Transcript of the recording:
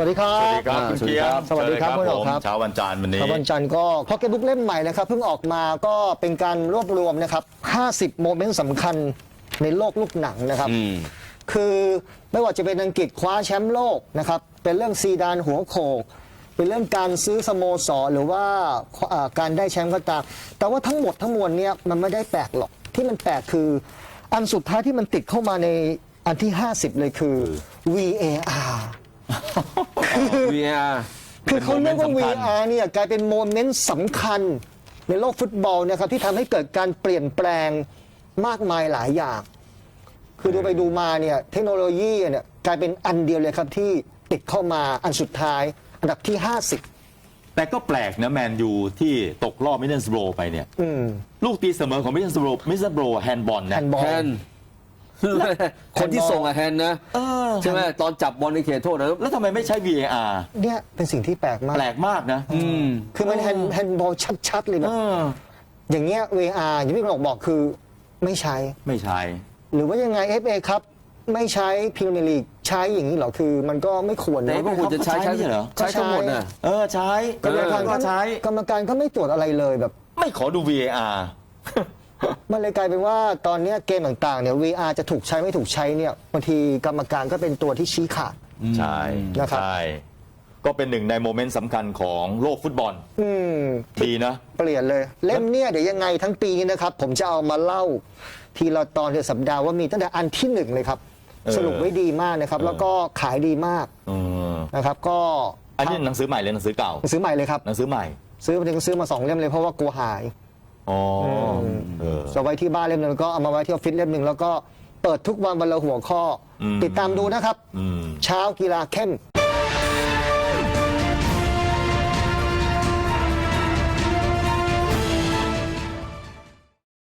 สวัสดีครับ สวัสดีครับอ่าคุณสวัสดีเกียครับสวัสดีครับเชิญเลยคุณหมอครับผมเช้าวันจันทร์วันนี้ครับวันจันทร์ก็พ็อกเก็ตบุ๊กเล่มใหม่นะครับเพิ่งออกมาก็เป็นการรวบรวมนะครับ 50 โมเมนต์สำคัญในโลกลูกหนังนะครับอืมคือไม่ว่าจะเป็นอังกฤษคว้าแชมป์โลกนะครับเป็นเรื่องซีดานหัวโขก เป็นเรื่องการซื้อสโมสรหรือว่าเอ่อการได้แชมป์ก็ตามแต่ว่าทั้งหมดทั้งมวลเนี่ยมันไม่ได้แปลกหรอกที่มันแปลกคืออันสุดท้ายที่มันติดเข้ามาในอันที่ 50 เลยคือ VAR VR คือเขาเรียกว่าเป็นโมเมนต์สำคัญ VR เนี่ยกลายเป็นโมเมนต์สำคัญในโลกฟุตบอลนะครับที่ทำให้เกิดการเปลี่ยนแปลงมากมายหลายอย่าง คือดูไปดูมาเนี่ยเทคโนโลยีเนี่ยกลายเป็นอันเดียวเลยครับที่ติดเข้ามาอันสุดท้ายอันดับที่ 50 แต่ก็แปลกนะแมนยูที่ตกรอบมิดเดิลสโบรไปเนี่ย อืมลูกตีเสมอของมิดเดิลสโบรมิดเดิลสโบรแฮนด์บอลแฮนะนด์บอล แฮน คนที่ส่งอะแฮนนะเออ ใช่ไหมตอนจับบอลในเขตโทษนะแล้วทำไมไม่ใช้ VAR เนี่ยเป็นสิ่งที่แปลกมาก แปลกมากนะ อืม คือมันแฮนด์แฮนด์บอลชัดๆเลยแบเอบออย่างเงี้ย VR อย่างที่พี่บอกบอกคือไม่ใช้ ไม่ใช่ หรือว่ายังไง FA ครับ ไม่ใช้พรีเมียร์ลีกใช้อย่างนี้เหรอคือ มันก็ไม่ควรแต่นะก็ควรจะใช้ใช้ไม่ใช่เหรอ ใช้ทั้งหมดน่ะ เออ ใช้กรรมการก็ก็ใช้ กรรมการก็ไม่ตรวจอะไรเลยแบบ ไม่ขอดู VAR มันเลยกลายเป็นว่าตอนเนี้ยเกมต่างๆเนี่ย VR จะถูกใช้ไม่ถูกใช้เนี่ยบางทีกรรมการก็เป็นตัวที่ชี้ขาด ใช่นะครับ ใช่ ก็เป็นหนึ่งในโมเมนต์สำคัญของโลกฟุตบอล อืม ดีนะ เปลี่ยนเลย เล่มเนี่ยเดี๋ยวยังไงทั้งปีนี้นะครับ ผมจะเอามาเล่า ทีละตอนทีละสัปดาห์ว่ามีตั้งแต่อันที่หนึ่งเลยครับ เออ สรุปไว้ดีมากนะครับ แล้วก็ขายดีมากเออนะครับ ก็อันนี้หนังสือใหม่เลยหนังสือเก่า หนังสือใหม่เลยครับ หนังสือใหม่ ซื้อมาถึงซื้อมาสองเล่มเลยเพราะว่ากลัวหาย อ๋อเออ จะไว้ที่บ้านเล่มหนึ่งแล้วก็เอามาไว้ที่ออฟฟิศเล่มหนึ่งแล้วก็เปิดทุกวันวันละหัวข้ออม ติดตามดูนะครับ อืม เช้ากีฬาเข้ม